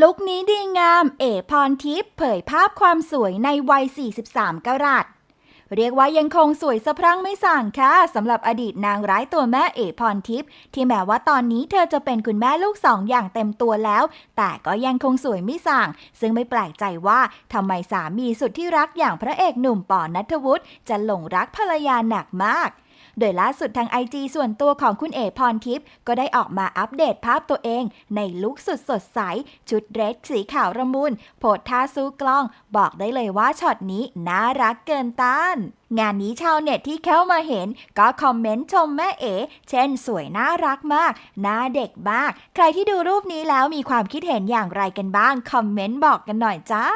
ลุคนี้ดีงาม เอ๋พรทิพย์เผยภาพความสวยในวัย 43กรัตเรียกว่ายังคงสวยสะพรั่งไม่สั่งค่ะสำหรับอดีตนางร้ายตัวแม่เอ๋พรทิพย์ที่แม้ว่าตอนนี้เธอจะเป็นคุณแม่ลูกสองอย่างเต็มตัวแล้ว แต่ก็ยังคงสวยไม่สั่ง ซึ่งไม่แปลกใจว่าทำไมสามีสุดที่รักอย่างพระเอกหนุ่มปอนัทวุฒิจะหลงรักภรรยาหนักมาก โดยล่าสุดทางไอจส่วนตัวของคุณเอ๋พรทิพย์ก็ได้ออกมาอัปเดตภาพตัวเอง ในลุคสุดสดใส ชุดเรสสีขาวระมุนโพสท่าสู้กล้อง บอกได้เลยว่าช็อตนี้น่ารักเกินต้านงานนี้ชาวเน็ตที่เข้ามาเห็น ก็คอมเมนต์ชมแม่เอ๋ เช่นสวยน่ารักมาก หน้าเด็กมาก ใครที่ดูรูปนี้แล้วมีความคิดเห็นอย่างไรกันบ้าง คอมเมนต์บอกกันหน่อยจ้า